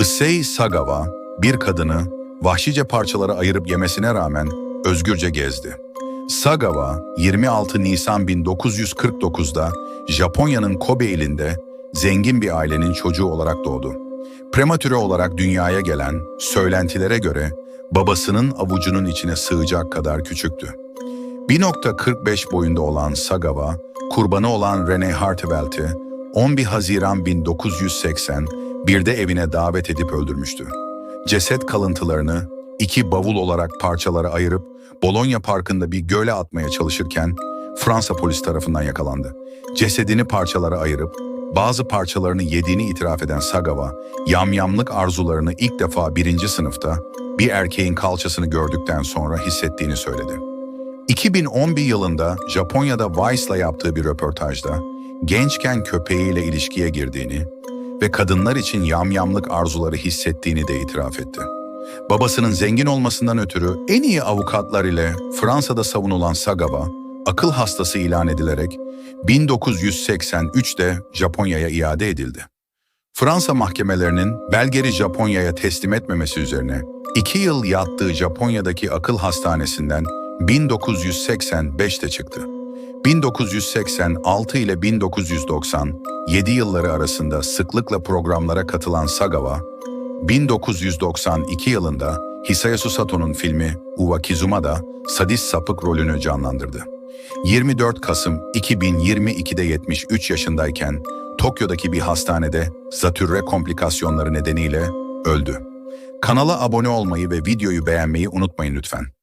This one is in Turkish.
Issei Sagawa bir kadını vahşice parçalara ayırıp yemesine rağmen özgürce gezdi. Sagawa 26 Nisan 1949'da Japonya'nın Kobe ilinde zengin bir ailenin çocuğu olarak doğdu. Prematüre olarak dünyaya gelen söylentilere göre babasının avucunun içine sığacak kadar küçüktü. 1.45 boyunda olan Sagawa, kurbanı olan Rene Hartevelt'i 11 Haziran 1980 bir de evine davet edip öldürmüştü. Ceset kalıntılarını iki bavul olarak parçalara ayırıp Bologna Parkı'nda bir göle atmaya çalışırken Fransa polis tarafından yakalandı. Cesedini parçalara ayırıp bazı parçalarını yediğini itiraf eden Sagawa, yamyamlık arzularını ilk defa birinci sınıfta bir erkeğin kalçasını gördükten sonra hissettiğini söyledi. 2011 yılında Japonya'da Vice'la yaptığı bir röportajda gençken köpeğiyle ilişkiye girdiğini ve kadınlar için yamyamlık arzuları hissettiğini de itiraf etti. Babasının zengin olmasından ötürü en iyi avukatlar ile Fransa'da savunulan Sagawa, akıl hastası ilan edilerek 1983'te Japonya'ya iade edildi. Fransa mahkemelerinin Belger'i Japonya'ya teslim etmemesi üzerine iki yıl yattığı Japonya'daki akıl hastanesinden 1985'te çıktı. 1986 ile 1997 yılları arasında sıklıkla programlara katılan Sagawa, 1992 yılında Hisayasu Sato'nun filmi Uwakizuma'da sadist sapık rolünü canlandırdı. 24 Kasım 2022'de 73 yaşındayken Tokyo'daki bir hastanede zatürre komplikasyonları nedeniyle öldü. Kanala abone olmayı ve videoyu beğenmeyi unutmayın lütfen.